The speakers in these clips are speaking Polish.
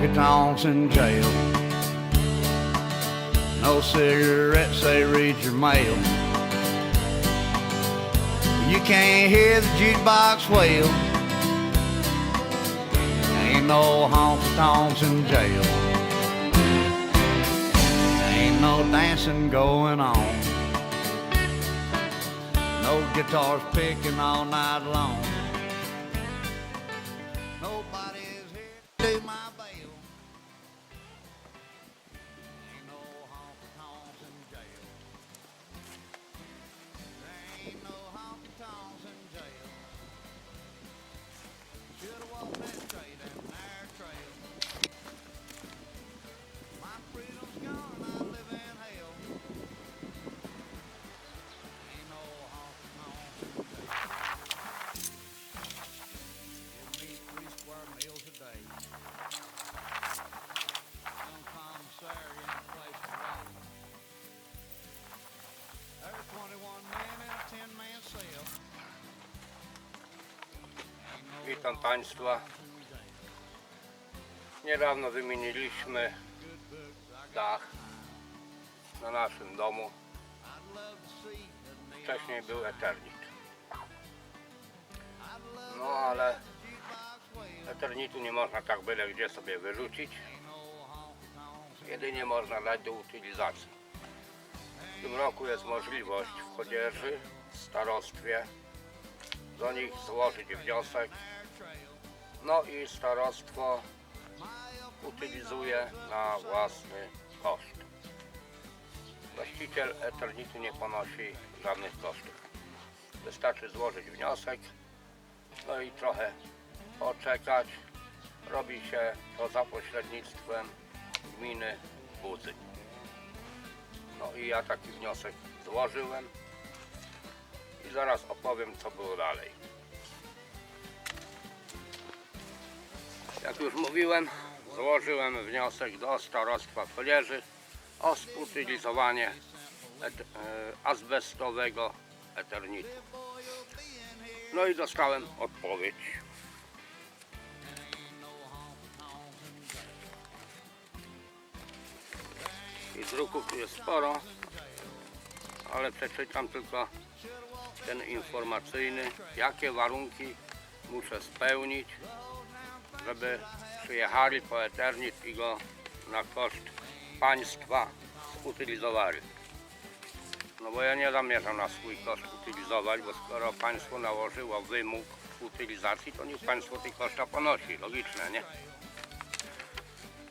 Honky in jail. No cigarettes, they read your mail. You can't hear the jukebox wail. Ain't no honky tonks in jail. Ain't no dancing going on. No guitars picking all night long. Witam Państwa. Niedawno wymieniliśmy dach na naszym domu. Wcześniej był Eternit. No ale. Eternitu nie można tak byle gdzie sobie wyrzucić. Jedynie można dać do utylizacji. W tym roku jest możliwość w Chodzieży, w starostwie, do nich złożyć wniosek. No i starostwo utylizuje na własny koszt. Właściciel Eternitu nie ponosi żadnych kosztów. Wystarczy złożyć wniosek, no i trochę poczekać. Robi się to za pośrednictwem gminy Budzy. No i ja taki wniosek złożyłem i zaraz opowiem co było dalej. Jak już mówiłem, złożyłem wniosek do starostwa Kolierzy o sputylizowanie et, e, azbestowego eternitu. No i dostałem odpowiedź. I druków tu jest sporo, ale przeczytam tylko ten informacyjny, jakie warunki muszę spełnić, żeby przyjechali po Eternit i go na koszt państwa utylizowali. No bo ja nie zamierzam na swój koszt utylizować, bo skoro państwo nałożyło wymóg utylizacji, to niech państwo tych koszta ponosi, logiczne, nie?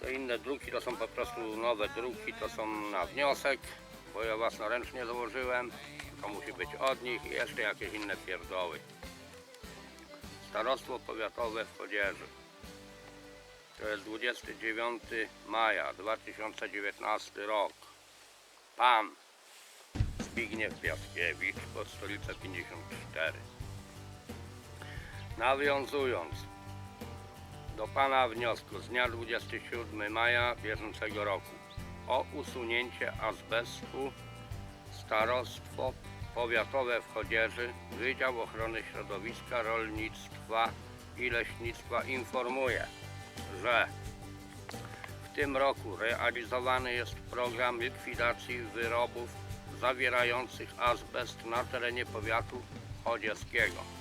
Te inne druki to są po prostu nowe druki, to są na wniosek, bo ja własnoręcznie założyłem. To musi być od nich i jeszcze jakieś inne pierdoły. Starostwo Powiatowe w Chodzieży. To jest 29 maja 2019 rok. Pan Zbigniew Piaskiewicz, pod stolicę 54. Nawiązując do Pana wniosku z dnia 27 maja bieżącego roku o usunięcie azbestu Starostwo Powiatowe w Chodzieży Wydział Ochrony Środowiska, Rolnictwa i Leśnictwa informuje, że w tym roku realizowany jest program likwidacji wyrobów zawierających azbest na terenie powiatu chodzieskiego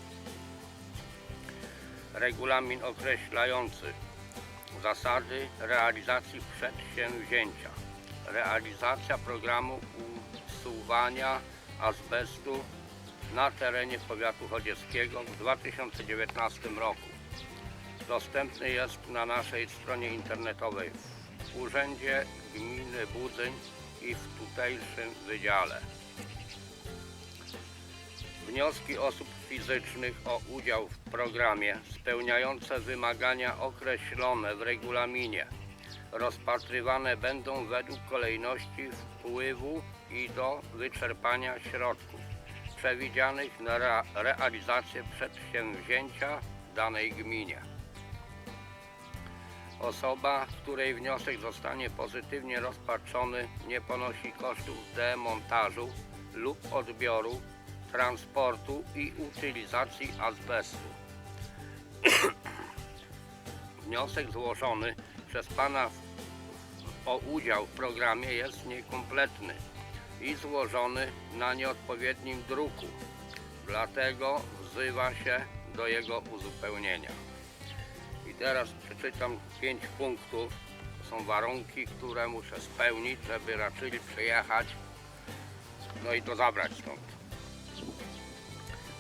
regulamin określający zasady realizacji przedsięwzięcia, realizacja programu usuwania azbestu na terenie powiatu chodzieskiego w 2019 roku. Dostępny jest na naszej stronie internetowej w Urzędzie Gminy Budyń i w tutejszym wydziale. Wnioski osób fizycznych o udział w programie spełniające wymagania określone w regulaminie rozpatrywane będą według kolejności wpływu i do wyczerpania środków przewidzianych na rea- realizację przedsięwzięcia danej gminie. Osoba, której wniosek zostanie pozytywnie rozpatrzony, nie ponosi kosztów demontażu lub odbioru, transportu i utylizacji azbestu. Wniosek złożony przez Pana o udział w programie jest niekompletny i złożony na nieodpowiednim druku. Dlatego wzywa się do jego uzupełnienia. Teraz przeczytam pięć punktów. To są warunki, które muszę spełnić, żeby raczyli przyjechać, no i to zabrać stąd.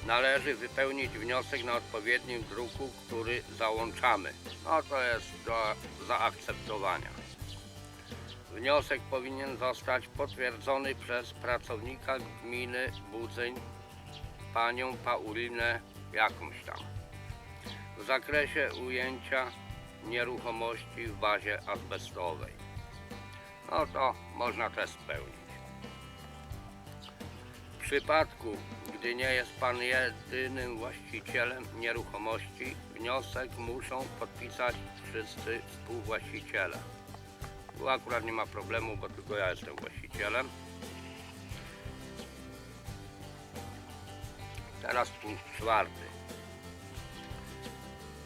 Należy wypełnić wniosek na odpowiednim druku, który załączamy. No to jest do zaakceptowania. Wniosek powinien zostać potwierdzony przez pracownika gminy Budzyń, panią Paulinę jakąś tam w zakresie ujęcia nieruchomości w bazie azbestowej. No to można też spełnić. W przypadku, gdy nie jest Pan jedynym właścicielem nieruchomości, wniosek muszą podpisać wszyscy współwłaściciele. Tu akurat nie ma problemu, bo tylko ja jestem właścicielem. Teraz punkt czwarty.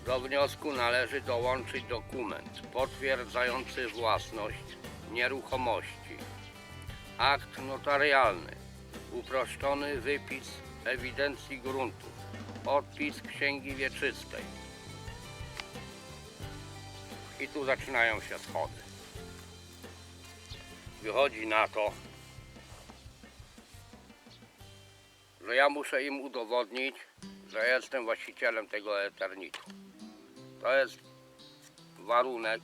Do wniosku należy dołączyć dokument potwierdzający własność nieruchomości, akt notarialny, uproszczony wypis ewidencji gruntów, odpis księgi wieczystej. I tu zaczynają się schody. Wychodzi na to, że ja muszę im udowodnić, że jestem właścicielem tego Eternitu. To jest warunek,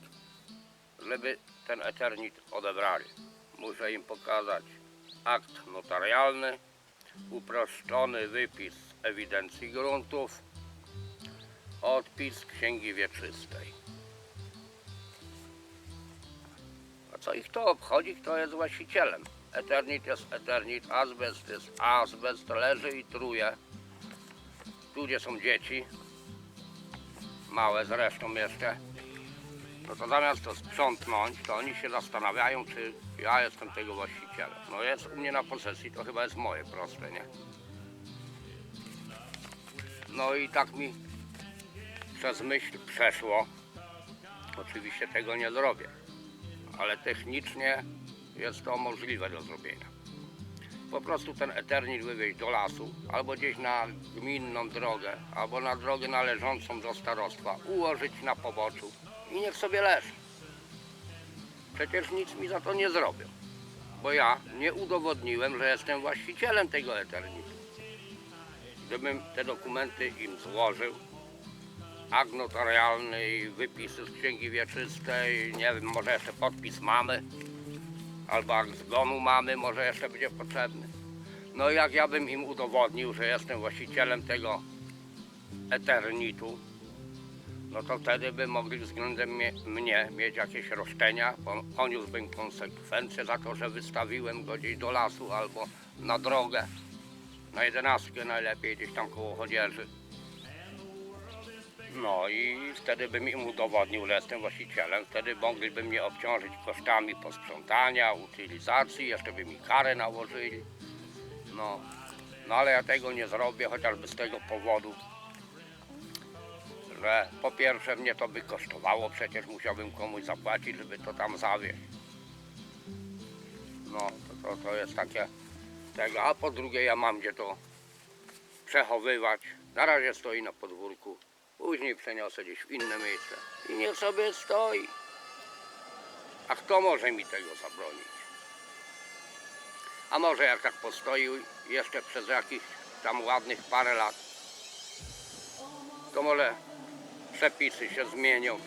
żeby ten Eternit odebrali. Muszę im pokazać akt notarialny, uproszczony wypis ewidencji gruntów, odpis księgi wieczystej. A co ich to obchodzi, kto jest właścicielem? Eternit jest Eternit, azbest jest azbest, leży i truje. Tu gdzie są dzieci, małe zresztą jeszcze, no to zamiast to sprzątnąć, to oni się zastanawiają, czy ja jestem tego właścicielem. No jest u mnie na posesji, to chyba jest moje proste, nie? No i tak mi przez myśl przeszło. Oczywiście tego nie zrobię, ale technicznie jest to możliwe do zrobienia. Po prostu ten eternit wywieźć do lasu, albo gdzieś na gminną drogę, albo na drogę należącą do starostwa, ułożyć na poboczu i niech sobie leży. Przecież nic mi za to nie zrobią, bo ja nie udowodniłem, że jestem właścicielem tego eternitu. Gdybym te dokumenty im złożył, akt notarialny i wypisy z księgi wieczystej, nie wiem, może jeszcze podpis mamy, albo akt zgonu mamy, może jeszcze będzie potrzebny. No jak ja bym im udowodnił, że jestem właścicielem tego eternitu, no to wtedy by mogli względem mnie, mnie mieć jakieś roszczenia, poniósłbym konsekwencje za to, że wystawiłem go gdzieś do lasu albo na drogę, na jedenastkę najlepiej, gdzieś tam koło chodzieży. No i wtedy bym im udowodnił, że jestem właścicielem. Wtedy mogliby mnie obciążyć kosztami posprzątania, utylizacji, jeszcze by mi karę nałożyli. No, no ale ja tego nie zrobię, chociażby z tego powodu, że po pierwsze mnie to by kosztowało, przecież musiałbym komuś zapłacić, żeby to tam zawieźć. No, to, to, to jest takie tego, a po drugie ja mam gdzie to przechowywać. Na razie stoi na podwórku. Później przeniosę gdzieś w inne miejsce i niech sobie stoi. A kto może mi tego zabronić? A może jak tak postoi jeszcze przez jakichś tam ładnych parę lat, to może przepisy się zmienią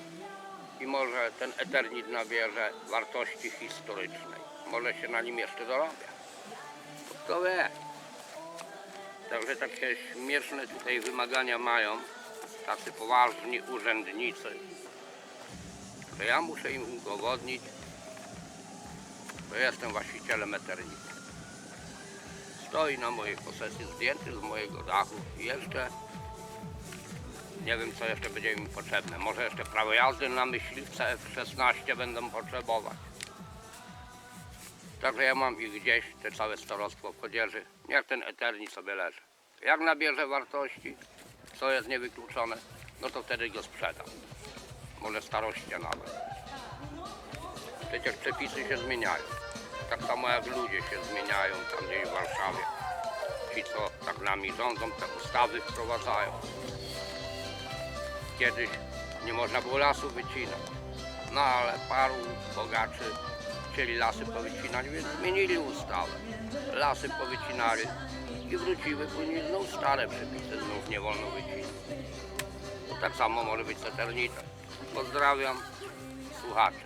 i może ten Eternit nabierze wartości historycznej. Może się na nim jeszcze dorabia. To kto wie. Także takie śmieszne tutaj wymagania mają tacy poważni urzędnicy, że ja muszę im udowodnić, że jestem właścicielem Eternitu. stoi na mojej posesji, zdjęty z mojego dachu. I jeszcze nie wiem co jeszcze będzie mi potrzebne. Może jeszcze prawo jazdy na myśliwce F16 będą potrzebować. Także ja mam ich gdzieś, te całe starostwo w Chodzieży. Niech ten Eterni sobie leży. Jak nabierze wartości, co jest niewykluczone, no to wtedy go sprzedam. Może staroście nawet. Przecież przepisy się zmieniają. Tak samo jak ludzie się zmieniają tam gdzieś w Warszawie. Ci, co tak nami rządzą, te ustawy wprowadzają. Kiedyś nie można było lasu wycinać. No ale paru bogaczy chcieli lasy powycinać, więc zmienili ustawę. Lasy powycinali i wróciły później znów stare przepisy, znów nie wolno wycinać. To tak samo może być z eternitem. Pozdrawiam słuchaczy.